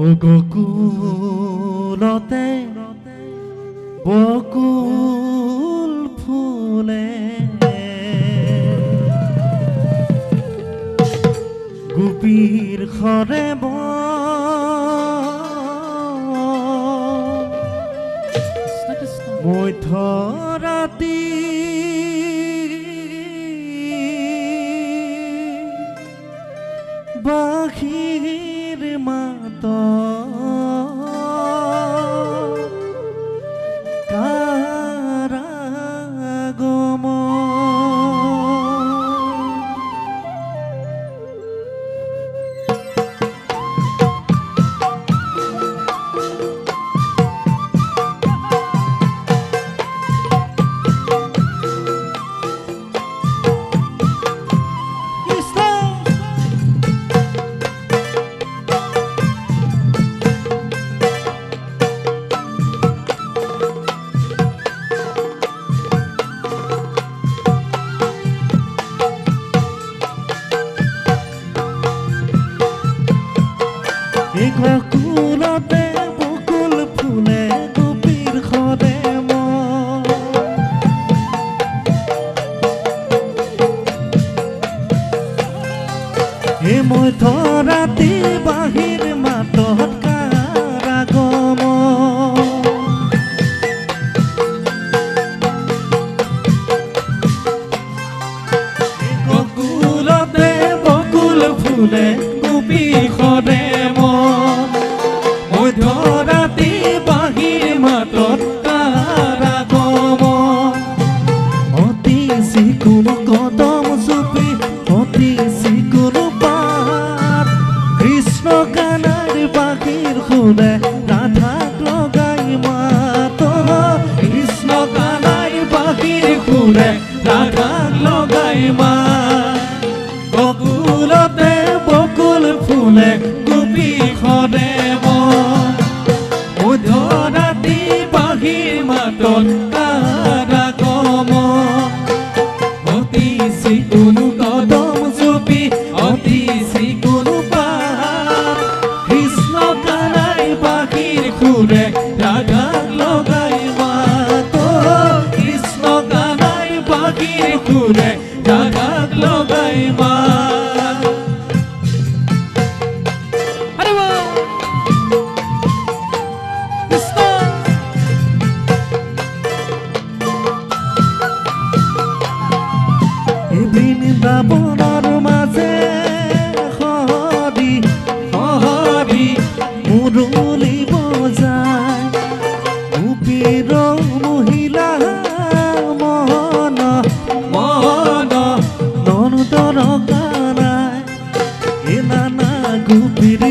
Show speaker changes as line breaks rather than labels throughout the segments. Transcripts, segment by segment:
ও গকুলতে বকুল ফুলে। গোপীৰ খৰে মই ৰাতি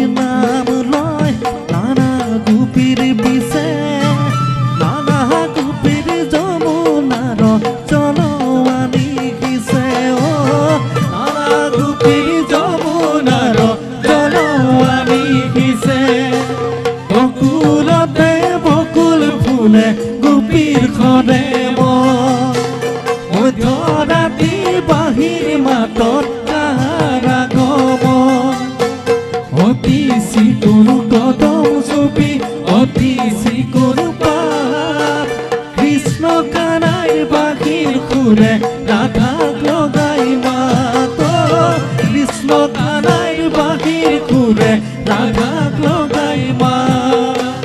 নাম লয়, নানা গোপীৰ পিছে নানা গোপীৰ যমুনাৰ জলৱানি কিছে অ নানা কিছে বকুলতে বকুল ফুলে গোপীৰ খৰে মধ্যৰাতি বাহিৰ মাতত অতি যিকোনো কৃষ্ণ কানাই বাহিৰ সুৰে ৰাধাক লগাই মাত। কৃষ্ণ কানাই সুৰে ৰাধাক লগাই মাত।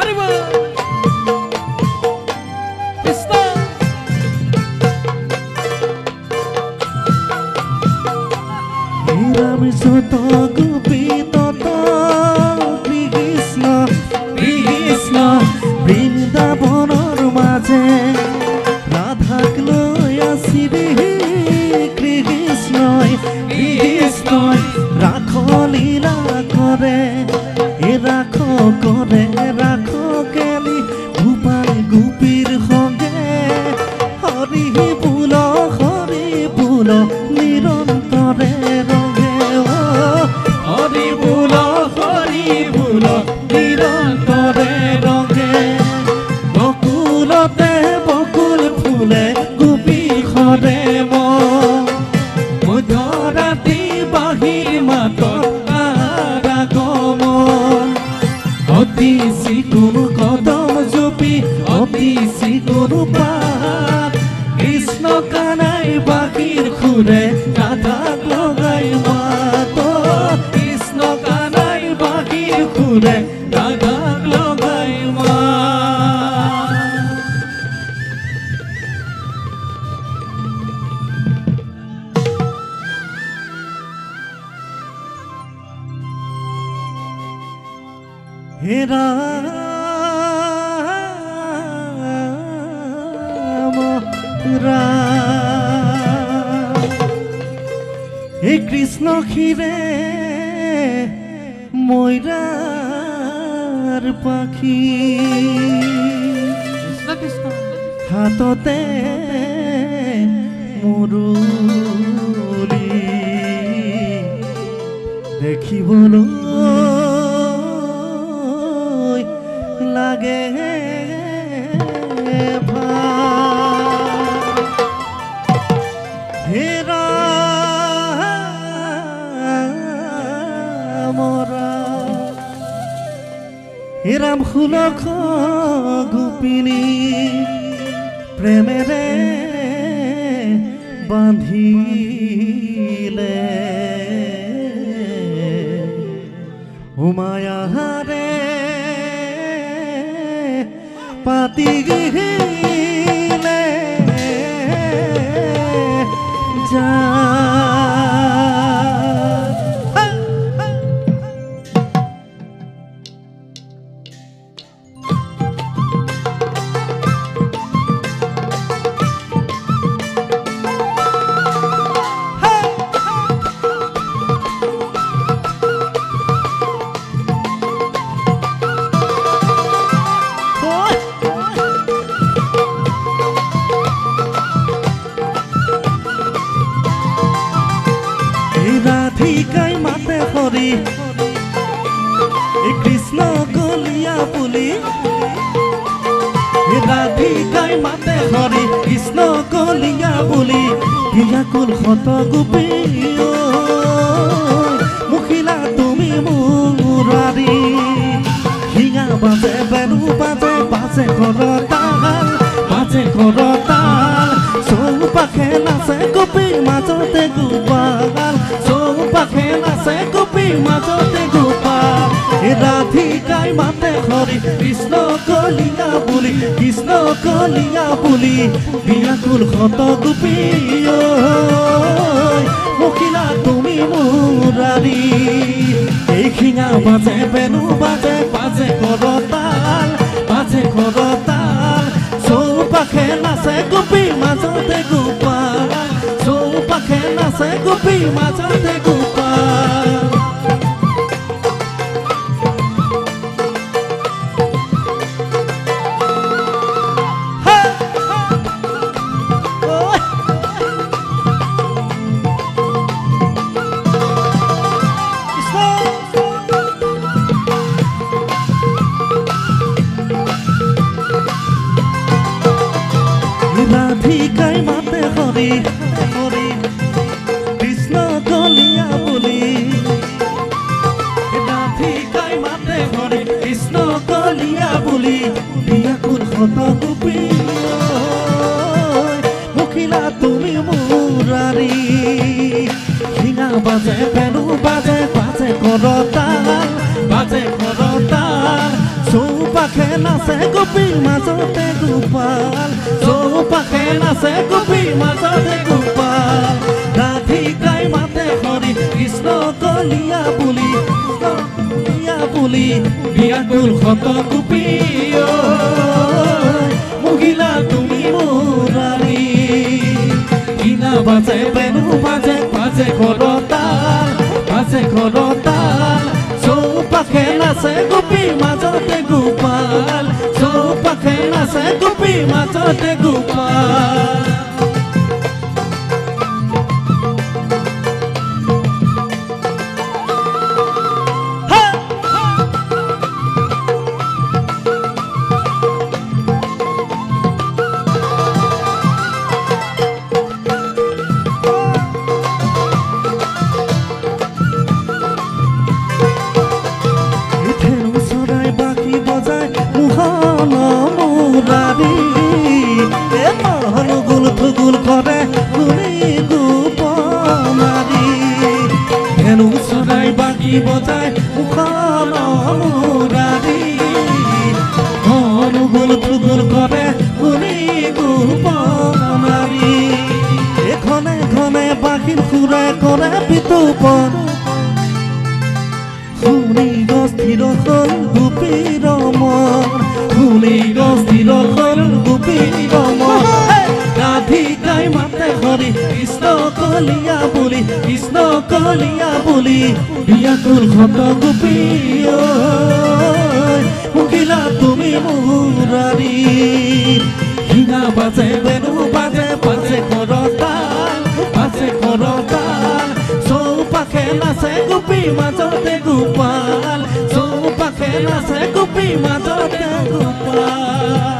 আরে এ ৰাখ কৰে ৰাখ কেলি, গোপাল গোপীৰ সঙ্গে হৰি বুল হৰি বুল নিৰন্তৰে ৰঙে অ হৰি বুল হৰি বুল নিৰন্তৰে ৰঙে বকুলতে বকুল ফুলে, গোপী সৰে মধ্যৰাতি বাহিৰ মাতত অতি চিকুণ কদম জপি অতি চিকুণ পাত কৃষ্ণ কানাই বাকীৰ সুৰে ৰাধাক লগাই মাত। কৃষ্ণ কানাই বাকির সুৰে হে রাম রাম হে কৃষ্ণ ক্ষীরে ময়রার পাখি। হাততে মুরুলি। দেখিবলৈ লাগে ভালো। হে ৰাম ৰাম হে ৰাম সুলখ গোপিনী প্ৰেমেৰে বান্ধিলে উমায়াহাৰে পাতি গিলে রাধিকাই মাতে হরি। কৃষ্ণ গলিয়া পুলি রাধিকাই মাতে হরি, কৃষ্ণ গলিয়া বুলি। বিয়াকুল শত গোপী মুখিলা তুমি মুৰাৰী। শিঙা বাজে বেনু বাজে বাজে কৰতাল বাজে কৰতাল চৌপাশে নাচে কৃষ্ণ কলিয়া বুলি কৃষ্ণ কলিয়া বুলি বিয়াকুল শত গোপী ঐ, মুখিলা তুমি মুৰাৰী এই শিঙা বাজে বেনু বাজে বাজে কৰতাল বাজে কৰতাল। চৌপাশে নাচে গোপী মাজতে গোপাল চৌপাশে নাচে গোপী মাজতে হরি হরি কৃষ্ণ গলিয়া বলি। রাধিকাই মাতে হরি কৃষ্ণ গলিয়া বলি। বিয়াকুল শত গোপী? মুখিলা তুমি মুৰাৰী শিঙা বাজে বেনু বাজে বাজে কৰতাল বাজে কৰতাল চৌপাশে নাচে গোপীৰ মাজতে গোপাল। চৌপাশে নাচে গোপীৰ মাজতে গোপাল। ৰাধিকাই মাতে হৰি, কৃষ্ণ কলিয়া বুলি কলিয়া বুলি বিয়াকুল শত গোপী। মহিলা তুমি মুৰাৰী কিনা বাজে, বেনু বাজে বাজে কৰতাল বাজে কৰতাল গোপাল চৌপাশে নাচে গোপীৰ মাজতে গোপাল হে! বজাই মুখন মুৰাৰী অনুগুল থুগুল কৰে শুনি গোপনাৰী এখনে এখনে বাঁহীৰ সুৰে কৰে পিতুপন শুনি গস্থিৰ হ'ল গোপীৰ মন। শুনি গস্থিৰ হ'ল গোপীৰ মন। মাতে হৰি কৃষ্ণ কলিয়া বুলি, কৃষ্ণ কলিয়া বুলি বিয়াকুল ঘট গোপী মুখিলা তুমি মুৰাৰী। শিঙা বাজে, বেনু বাজে বাজে কৰতাল বাজে কৰতাল। চৌপাশে নাচে গোপী মাজতে গোপাল। চৌপাশে নাচে গোপী মাজতে গোপাল।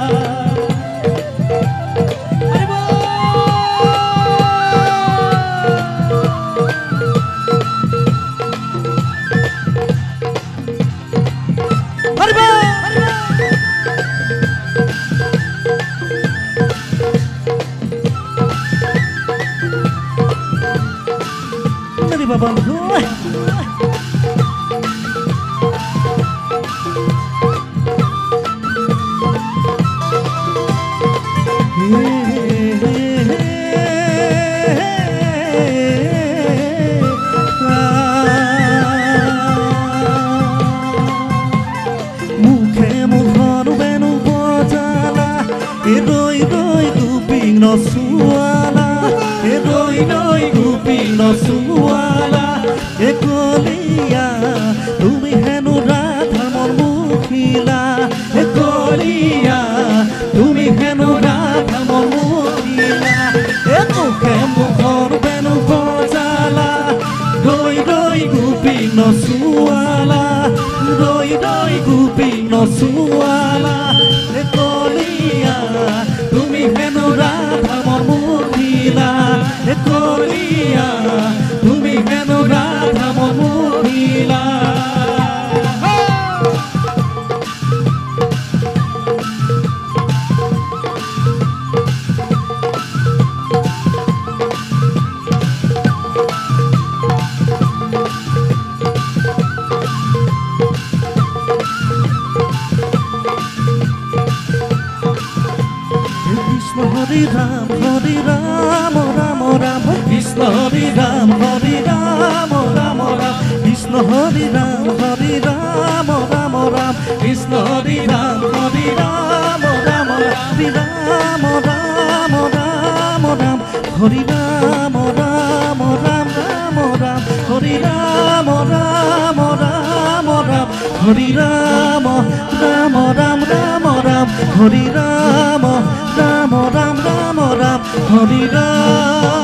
啊。হরি রাম হরি রাম রাম। রাম কৃষ্ণ হরি রাম হরি রাম রাম। রাম কৃষ্ণ হরি রাম হরি রাম রাম। রাম কৃষ্ণ হরি রাম হরি রাম রাম। হরি রাম রাম রাম। রাম হরি রাম রাম রাম রাম। রাম হরি রাম রাম রাম। রাম হরি রাম রাম রাম রাম। রাম হরি রাম রাম রাম রাম রাম হরি রাম